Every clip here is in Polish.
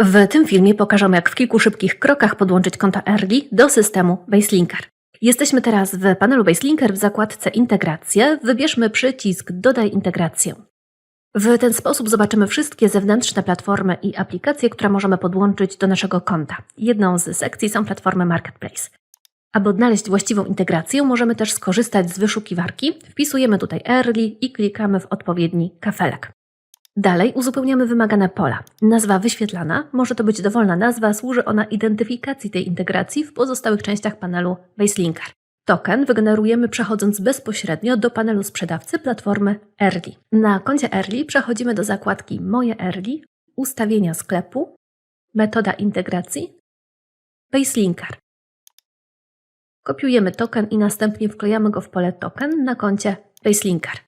W tym filmie pokażę jak w kilku szybkich krokach podłączyć konto Early do systemu Baselinker. Jesteśmy teraz w panelu Baselinker w zakładce Integracje. Wybierzmy przycisk Dodaj integrację. W ten sposób zobaczymy wszystkie zewnętrzne platformy i aplikacje, które możemy podłączyć do naszego konta. Jedną z sekcji są platformy Marketplace. Aby odnaleźć właściwą integrację, możemy też skorzystać z wyszukiwarki. Wpisujemy tutaj Early i klikamy w odpowiedni kafelek. Dalej uzupełniamy wymagane pola. Nazwa wyświetlana, może to być dowolna nazwa, służy ona identyfikacji tej integracji w pozostałych częściach panelu Baselinker. Token wygenerujemy przechodząc bezpośrednio do panelu sprzedawcy platformy Early. Na koncie Early przechodzimy do zakładki Moje Early, ustawienia sklepu, metoda integracji, Baselinker. Kopiujemy token i następnie wklejamy go w pole token na koncie Baselinker.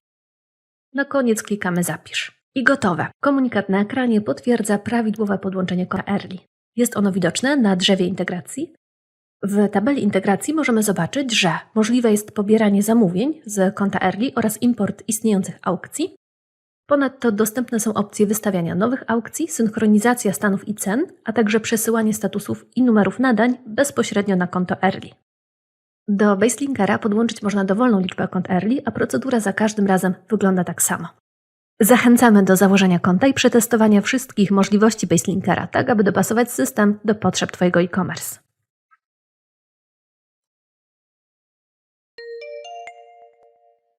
Na koniec klikamy Zapisz. I gotowe. Komunikat na ekranie potwierdza prawidłowe podłączenie konta Early. Jest ono widoczne na drzewie integracji. W tabeli integracji możemy zobaczyć, że możliwe jest pobieranie zamówień z konta Early oraz import istniejących aukcji. Ponadto dostępne są opcje wystawiania nowych aukcji, synchronizacja stanów i cen, a także przesyłanie statusów i numerów nadań bezpośrednio na konto Early. Do Baselinkera podłączyć można dowolną liczbę kont Early, a procedura za każdym razem wygląda tak samo. Zachęcamy do założenia konta i przetestowania wszystkich możliwości Baselinkera, tak aby dopasować system do potrzeb Twojego e-commerce.